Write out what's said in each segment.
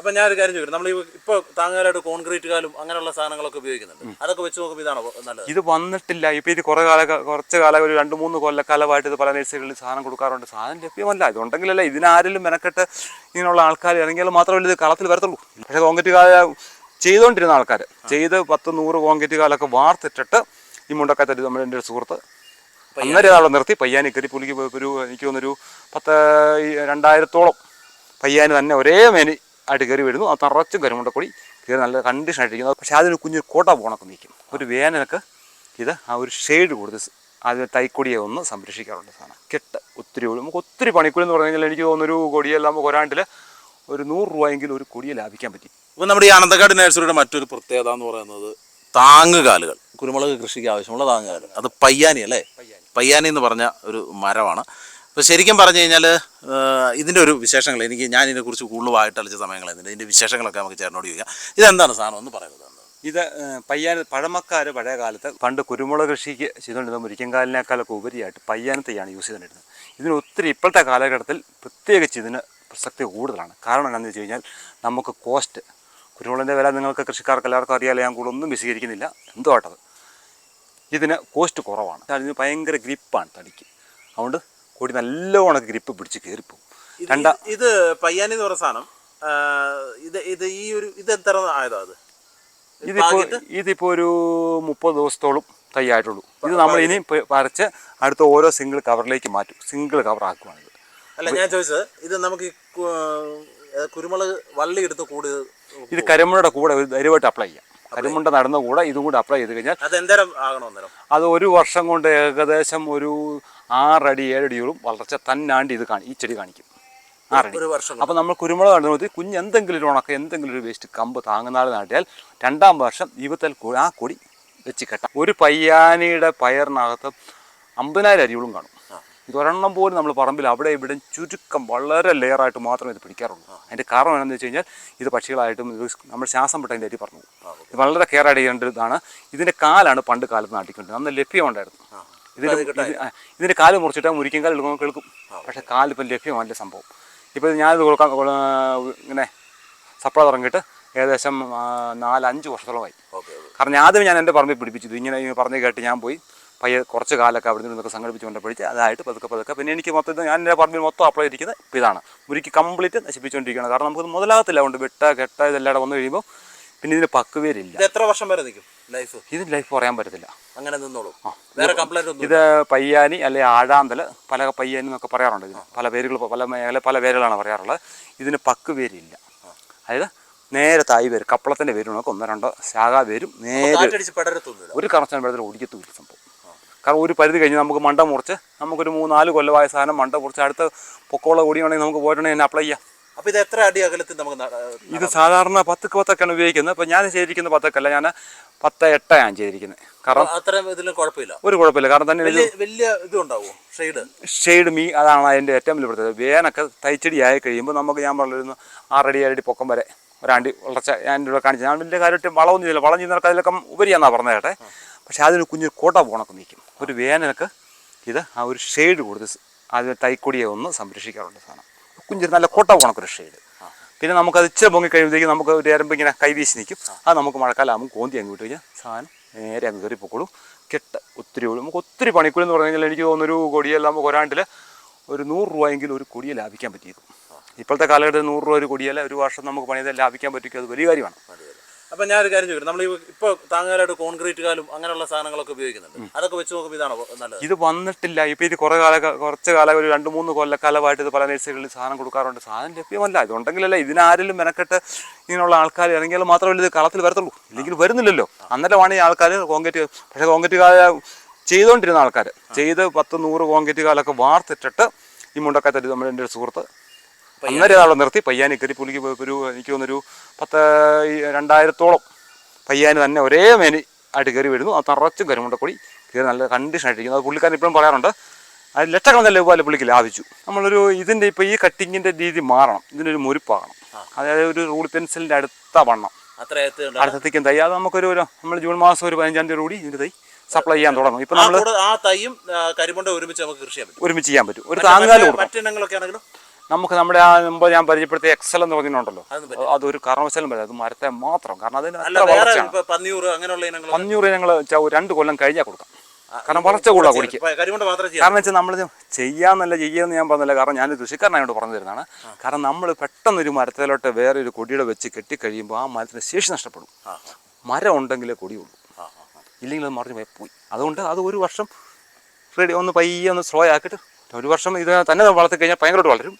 അപ്പൊ ഞാൻ ഒരു കാര്യം ചോദിക്കട്ടെ? നമ്മൾ ഇപ്പൊ താങ്ങാനായിട്ട് കോൺക്രീറ്റ് കാലും അങ്ങനെയുള്ള സാധനങ്ങളൊക്കെ ഉപയോഗിക്കുന്നുണ്ട്. അതൊക്കെ വെച്ച് നോക്കുമ്പോൾ ഇതാണോ നല്ലത്? ഇത് വന്നിട്ടില്ല. ഇപ്പം ഇത് കുറേ കാല കുറച്ച് കാലം ഒരു രണ്ട് മൂന്ന് കൊല്ലക്കാലമായിട്ട് ഇത് പല നഴ്സറികളിൽ സാധനം കൊടുക്കാറുണ്ട്. സാധനം ലഭ്യമല്ല. ഇതുണ്ടെങ്കിലല്ല ഇതിനാരെങ്കിലും മെനക്കെട്ട് ഇങ്ങനെയുള്ള ആൾക്കാർ ഇറങ്ങിയാൽ മാത്രമല്ല ഇത് കളത്തിൽ വരത്തുള്ളൂ. പക്ഷേ കോൺക്രീറ്റ് കാല ചെയ്തുകൊണ്ടിരുന്ന ആൾക്കാർ ചെയ്ത് പത്ത് നൂറ് കോൺക്രീറ്റ് കാലൊക്കെ വാർത്തിട്ടിട്ട് ഈ മുണ്ടക്കത്തടി നമ്മുടെ എന്റെ ഒരു സുഹൃത്ത് അന്നേരം അവിടെ നിർത്തി. പയ്യാനി കയറി പുലിക്ക് ഒരു എനിക്ക് തോന്നുന്നൊരു പത്ത് രണ്ടായിരത്തോളം പയ്യാന് തന്നെ ഒരേ മേനി ആയിട്ട് കയറി വരുന്നു. അത് നിറച്ചും കരിമുണ്ടക്കൊടി കയറി നല്ല കണ്ടീഷൻ ആയിട്ടിരിക്കുന്നു. പക്ഷേ അതിന് കുഞ്ഞൊരു കോട്ട പോകണമൊക്കെ നിൽക്കും. ഒരു വേനലൊക്കെ ഇത് ആ ഒരു ഷെയ്ഡ് കൊടുത്ത് അതിന് അത് തൈക്കൊടിയെ ഒന്ന് സംരക്ഷിക്കാറുണ്ട് സാധനം. കെട്ട് ഒത്തിരി നമുക്ക് ഒത്തിരി പണിക്കൂലി എന്ന് പറഞ്ഞു കഴിഞ്ഞാൽ എനിക്ക് തോന്നുന്നു ഒരു കൊടിയെല്ലാം നമുക്ക് ഒരാണ്ടിൽ ഒരു നൂറ് രൂപയെങ്കിലും ഒരു കൊടിയെ ലാഭിക്കാൻ പറ്റി. ഇപ്പം നമ്മുടെ ഈ അനന്തക്കാട് നഴ്സറിയുടെ മറ്റൊരു പ്രത്യേകത എന്ന് പറയുന്നത് താങ്ങുകാലുകൾ. കുരുമുളക് കൃഷിക്ക് ആവശ്യമുള്ള താങ്ങുകാലുകൾ. അത് പയ്യാനി അല്ലേ? പയ്യാനി എന്ന് പറഞ്ഞ ഒരു മരമാണ്. അപ്പോൾ ശരിക്കും പറഞ്ഞു കഴിഞ്ഞാൽ ഇതിന്റെ ഒരു വിശേഷങ്ങൾ എനിക്ക് ഞാൻ ഇതിനെക്കുറിച്ച് കൂടുതൽ അളിച്ച സമയങ്ങളുണ്ട് ഇതിന്റെ വിശേഷങ്ങളൊക്കെ നമുക്ക് ചേർന്നോട് ചോദിക്കാം. ഇതെന്താണ് സാധനം? ഒന്ന് പറയുന്നത് ഇത് പയ്യാന പഴമക്കാർ പഴയ കാലത്ത് പണ്ട് കുരുമുളക് കൃഷിക്ക് ചെയ്തുകൊണ്ടിരുന്ന മുരിക്കൻകാലിനേക്കാളൊക്കെ ഉപരിയായിട്ട് പയ്യാനത്തെയാണ് യൂസ് ചെയ്തുകൊണ്ടിരുന്നത്. ഇതിന് ഒത്തിരി ഇപ്പോഴത്തെ കാലഘട്ടത്തിൽ പ്രത്യേകിച്ച് ഇതിന് പ്രസക്തി കൂടുതലാണ്. കാരണം എന്താണെന്ന് വെച്ച് കഴിഞ്ഞാൽ നമുക്ക് കോസ്റ്റ് കുരുമുളകിന്റെ വില നിങ്ങൾക്ക് കൃഷിക്കാർക്ക് എല്ലാവർക്കും അറിയാലോ ഞാൻ കൂടുതലൊന്നും വിശദീകരിക്കുന്നില്ല. എന്തോ ഇതിന് കോസ്റ്റ് കുറവാണ്. അതിന് ഭയങ്കര ഗ്രിപ്പാണ് തടിക്ക്. അതുകൊണ്ട് കൊടി നല്ലോണം ഗ്രിപ്പ് പിടിച്ച് കയറിപ്പോവും രണ്ടാ ഇത് പയ്യാനി എന്ന് പറഞ്ഞ സാധനം ഇത് ഇത് ഈ ഒരു ഇത് എത്ര ആയതാ അത്? ഇതിപ്പോ ഇതിപ്പോ ഒരു മുപ്പത് ദിവസത്തോളം തയ്യായിട്ടുള്ളൂ. ഇത് നമ്മൾ ഇനി പറിച്ച് അടുത്ത ഓരോ സിംഗിൾ കവറിലേക്ക് മാറ്റും. സിംഗിൾ കവർ ആക്കുവാണിത് അല്ല ഞാൻ ചോദിച്ചത് ഇത് നമുക്ക് കുരുമുളക് വള്ളി എടുത്ത് കൂടി ഇത് കരിമുളയുടെ കൂടെ ഒരു ധൈര്യമായിട്ട് അപ്ലൈ ചെയ്യാം. കരിമുണ്ട നടന്ന കൂടെ ഇതും കൂടെ അപ്ലൈ ചെയ്ത് കഴിഞ്ഞാൽ അത് എന്തേരം ആകണം അന്നേരം? അത് ഒരു വർഷം കൊണ്ട് ഏകദേശം ഒരു ആറടി ഏഴടിയോളം വളർച്ച തന്നാണ്ട് ഇത് കാണി ഈ ചെടി കാണിക്കും. ആറടി. അപ്പോൾ നമ്മൾ കുരുമുളക് നടുന്നത് കുഞ്ഞ് എന്തെങ്കിലും ഒരു ഉണക്കം എന്തെങ്കിലും ഒരു വേസ്റ്റ് കമ്പ് താങ്ങുന്നാൾ നാട്ടിയാൽ രണ്ടാം വർഷം ജീവിതത്തിൽ ആ കൊടി വെച്ച് കെട്ടാം. ഒരു പയ്യാനിയുടെ പയറിനകത്ത് അമ്പതിനായിരം അരികളും കാണും. ഇത് ഒരെണ്ണം പോലും നമ്മൾ പറമ്പിൽ അവിടെ ഇവിടെ ചുരുക്കം വളരെ ലെയറായിട്ട് മാത്രമേ ഇത് പിടിക്കാറുള്ളൂ. അതിന്റെ കാരണം എന്താണെന്ന് വെച്ച് കഴിഞ്ഞാൽ ഇത് പക്ഷികളായിട്ടും ഇത് നമ്മൾ ശ്വാസം പെട്ടതിന്റെ അരി പറഞ്ഞു. ഇത് വളരെ കെയർ ആയിട്ട് ചെയ്യേണ്ട ഇതാണ് ഇതിന്റെ കാലാണ് പണ്ട് കാലത്ത് നാട്ടിക്കൊണ്ടിരുന്നത്. അന്ന് ലഭ്യമുണ്ടായിരുന്നു. ഇതിന്റെ ഇത് ആ, ഇതിന്റെ കാൽ മുറിച്ചിട്ട് മുരിക്കും കാൽ എടുക്കുമ്പോൾ കേൾക്കും. പക്ഷേ കാലിപ്പം ലഭ്യമല്ല സംഭവം. ഇപ്പോൾ ഞാനിത് കൊടുക്കാൻ ഇങ്ങനെ സപ്ലൈ തുടങ്ങിയിട്ട് ഏകദേശം നാലഞ്ച് വർഷത്തോളമായി കാരണം ആദ്യം ഞാൻ എന്റെ പറമ്പിൽ പിടിപ്പിച്ചത് ഇങ്ങനെ പറഞ്ഞ് കേട്ട് ഞാൻ പോയി. പയ്യെ കുറച്ച് കാലൊക്കെ അവിടെ നിന്നൊക്കെ സംഘടിപ്പിച്ച് കൊണ്ട് പിടിച്ച് അതായിട്ട് പതുക്കെ പതുക്കെ പിന്നെ എനിക്ക് മൊത്തം ഞാൻ എന്റെ പറമ്പിൽ മൊത്തം അപ്ലൈ ഇരിക്കുന്നത് ഇതാണ്. മുരിക്ക് കംപ്ലീറ്റ് നശിപ്പിച്ചുകൊണ്ടിരിക്കുകയാണ്. കാരണം നമുക്ക് മുതലാകത്തില്ല. കൊണ്ട് വെട്ട കെട്ട ഇതെല്ലാം വന്നു കഴിയുമ്പോൾ പിന്നെ ഇതിന് പക്കുവേരില്ല ഇത് എത്ര വർഷം വരെ നിൽക്കും ലൈഫ്? ഇത് ലൈഫ് പറയാൻ പറ്റത്തില്ല. അങ്ങനെ നിന്നോളൂ. വേറെ കംപ്ലൈന്റ് ഒന്നും ഇത് പയ്യാനി അല്ലെ ആഴാന്തൽ പല പയ്യാനി എന്നൊക്കെ പറയാറുണ്ട് ഇതിന്. പല പേരുകൾ പല മേഖല പല പേരുകളാണ് പറയാറുള്ളത്. ഇതിന് പക്ക് പേരില്ല. അതായത് നേരെ തായി വേര്. കപ്പളത്തിന്റെ വേര് നമുക്ക് ഒന്നോ രണ്ടോ ശാഖാ വേരും. നേരെ ഒരു കറക്ഷൻ വെള്ളത്തിൽ ഓടിക്കത്തൂല്ല സംഭവം. കാരണം ഒരു പരിധി കഴിഞ്ഞ് നമുക്ക് മണ്ട മുറിച്ച് നമുക്കൊരു മൂന്നാൽ കൊല്ലമായ സാധനം മണ്ട മുറിച്ച് അടുത്ത പൊക്കോള ഓടിയാണെങ്കിൽ നമുക്ക് പോയിട്ടുണ്ടെങ്കിൽ എന്നെ അപ്ലൈ ചെയ്യാം. അപ്പൊ ഇത് എത്ര അടി അകലത്തിൽ നമുക്ക് ഇത് സാധാരണ പത്തക്ക് പത്തൊക്കെയാണ് ഉപയോഗിക്കുന്നത്. അപ്പോൾ ഞാൻ ചെയ്തിരിക്കുന്ന പത്തൊക്കല്ല ഞാൻ പത്ത് എട്ടാണ് ചെയ്തിരിക്കുന്നത്. കാരണം അത്രയും ഇതിലും കുഴപ്പമില്ല? ഒരു കുഴപ്പമില്ല കാരണം തന്നെ വലിയ ഇതുണ്ടാവും ഷെയ്ഡ്? ഷെയ്ഡ് മീ അതാണ് അതിന്റെ ഏറ്റവും വലിയ പ്രത്യേകത. വേനൊക്കെ തൈച്ചടി ആയി കഴിയുമ്പോൾ നമുക്ക് ഞാൻ പറഞ്ഞിരുന്നു ആറടി ഏഴടി പൊക്കം വരെ ഒരാണ്ടി വളർച്ച ഞാൻ ഇവിടെ കാണിച്ചു. ഞാൻ വലിയ കാര്യമായിട്ട് വളമൊന്നും ചെയ്തില്ല. വളം ചെയ്യുന്നവർക്ക് അതിലൊക്കെ ഉപരിയാന്നാണ് പറഞ്ഞത് കേട്ടെ. പക്ഷേ അതിന് കുഞ്ഞു കോട്ട പോണൊക്കെ നിൽക്കും. ഒരു വേനലൊക്കെ ഇത് ആ ഒരു ഷെയ്ഡ് കൊടുത്ത് അതിന് അത് തൈക്കൊടിയെ ഒന്ന് സംരക്ഷിക്കാറുണ്ട് സാധനം. കുഞ്ഞൊരു നല്ല കൊട്ട പോണക്കൊരു ഷെയ്ഡ് പിന്നെ നമുക്കത് ഇച്ചിരി പൊങ്ങി കഴിയുമ്പോഴത്തേക്കും നമുക്ക് ഒരു അരമ്പ് ഇങ്ങനെ കൈവീശി നിൽക്കും. അത് നമുക്ക് മഴക്കാലമാകുമ്പോൾ കോന്തി അങ്ങ് വിട്ട് കഴിഞ്ഞാൽ സാധനം നേരെ അങ്ങ് കയറി പൊക്കോളൂ. കെട്ട് ഒത്തിരി ഉള്ളു. നമുക്ക് ഒത്തിരി പണിക്കൂലി എന്ന് പറഞ്ഞു കഴിഞ്ഞാൽ എനിക്ക് തോന്നുന്നു ഒരു കൊടിയെല്ലാം നമുക്ക് ഒരാണ്ടിൽ ഒരു നൂറ് രൂപയെങ്കിലും ഒരു കൊടിയെ ലാഭിക്കാൻ പറ്റിയത് ഇപ്പോഴത്തെ കാലഘട്ടത്തിൽ നൂറ് രൂപ ഒരു കൊടിയല്ല ഒരു വർഷം നമുക്ക് പണിയത് ലാഭിക്കാൻ പറ്റുമെങ്കിൽ അത് വലിയ കാര്യമാണ്. അപ്പൊ ഞാൻ ഒരു കാര്യം ചോദിക്കട്ടെ? നമ്മൾ ഇപ്പൊ താങ്ങാനായിട്ട് കോൺക്രീറ്റ് കാലും അങ്ങനെയുള്ള സാധനങ്ങളൊക്കെ ഉപയോഗിക്കുന്നുണ്ട്. അതൊക്കെ വെച്ച് നോക്കുമ്പോൾ ഇതാണോ നല്ലത്? ഇത് വന്നിട്ടില്ല. ഇപ്പോൾ ഇത് കുറേ കാല കുറച്ച് കാലം ഒരു രണ്ട് മൂന്ന് കൊല്ലക്കാലമായിട്ട് ഇത് പല നഴ്സറികളിൽ സാധനം കൊടുക്കാറുണ്ട്. സാധനം ലഭ്യമല്ല. ഇതുണ്ടെങ്കിലല്ല ഇതിനാരെങ്കിലും മെനക്കെട്ട് ഇങ്ങനെയുള്ള ആൾക്കാർ ഇറങ്ങിയാൽ മാത്രമല്ല ഇത് കളത്തിൽ വരത്തുള്ളൂ. ഇല്ലെങ്കിൽ വരുന്നില്ലല്ലോ. അന്നേരമാണ് ഈ ആൾക്കാർ കോൺക്രീറ്റ് പക്ഷേ കോൺക്രീറ്റ് കാല ചെയ്തുകൊണ്ടിരുന്ന ആൾക്കാർ ചെയ്ത് പത്ത് നൂറ് കോൺക്രീറ്റ് കാലൊക്കെ വാർത്തിട്ടിട്ട് ഈ മുണ്ടക്കത്തടി നമ്മുടെ എന്റെ ഒരു സുഹൃത്ത് അന്നേരം അവിടെ നിർത്തി. പയ്യാനി കയറി പുലിക്ക് ഒരു എനിക്ക് തോന്നുന്നൊരു പത്ത് രണ്ടായിരത്തോളം പയ്യാനി തന്നെ ഒരേ മേനി ആയിട്ട് കയറി വരുന്നു. അത് നിറച്ചും കരുമുണ്ടക്കൊടി കയറി നല്ല കണ്ടീഷൻ ആയിട്ടിരിക്കുന്നു അത് പുള്ളിക്കാരൻ ഇപ്പോഴും പറയാറുണ്ട്. അത് ലക്ഷക്കണക്കിന് രൂപ പുള്ളിക്ക് ലാഭിച്ചു. നമ്മളൊരു ഇതിന്റെ ഇപ്പോൾ ഈ കട്ടിങ്ങിന്റെ രീതി മാറണം. ഇതിനൊരു മുരിപ്പാകണം അതായത് ഒരു റൂൾ പെൻസിലിന്റെ അടുത്ത വണ്ണം. അടുത്തത്തേക്കും തൈ. അത് നമുക്കൊരു നമ്മൾ ജൂൺ മാസം ഒരു പതിനഞ്ചാം തീയതി കൂടി ഇതിന്റെ തൈ സപ്ലൈ ചെയ്യാൻ തുടങ്ങും. ഇപ്പം നമ്മൾ ആ തൈയും കരിമുണ്ട ഒരുമിച്ച് നമുക്ക് കൃഷി ചെയ്യാൻ പറ്റും. ഒരുമിച്ച് ചെയ്യാൻ പറ്റും. ഒരു താങ്ങാലും മറ്റിനങ്ങളൊക്കെ ആണെങ്കിലും നമുക്ക് നമ്മുടെ ആ മുമ്പ് ഞാൻ പരിചയപ്പെടുത്തിയ എക്സൽ എന്ന് പറഞ്ഞിട്ടുണ്ടല്ലോ അതൊരു കാരണവശാലും വരാം അത് മരത്തെ മാത്രം. കാരണം അതിന് പന്നിയൂറ് ഞങ്ങൾ രണ്ട് കൊല്ലം കഴിഞ്ഞാൽ കൊടുക്കാം. കാരണം വളർച്ച കൂടാ കുടിക്ക്. കാരണം വെച്ചാൽ നമ്മൾ ചെയ്യാന്നല്ല ചെയ്യാന്ന് ഞാൻ പറഞ്ഞില്ല കാരണം ഞാൻ കൃഷിക്കാരനായോട് പറഞ്ഞു തരുന്നതാണ്. കാരണം നമ്മൾ പെട്ടെന്ന് ഒരു മരത്തിലോട്ട് വേറെ ഒരു കൊടിയുടെ വെച്ച് കെട്ടിക്കഴിയുമ്പോൾ ആ മരത്തിന് ശേഷി നഷ്ടപ്പെടും. മരം ഉണ്ടെങ്കിലേ കൊടിയുള്ളൂ. ഇല്ലെങ്കിൽ അത് മറിഞ്ഞ് പോയി- പോയി. അതുകൊണ്ട് അത് ഒരു വർഷം റെഡി ഒന്ന് പയ്യെ ഒന്ന് സ്ലോ ആക്കിയിട്ട് ഒരു വർഷം ഇത് തന്നെ വളർത്തി കഴിഞ്ഞാൽ ഭയങ്കരമായിട്ട് വളരും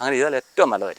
അങ്ങനെ ചെയ്താൽ ഏറ്റവും നല്ലതായിരിക്കും.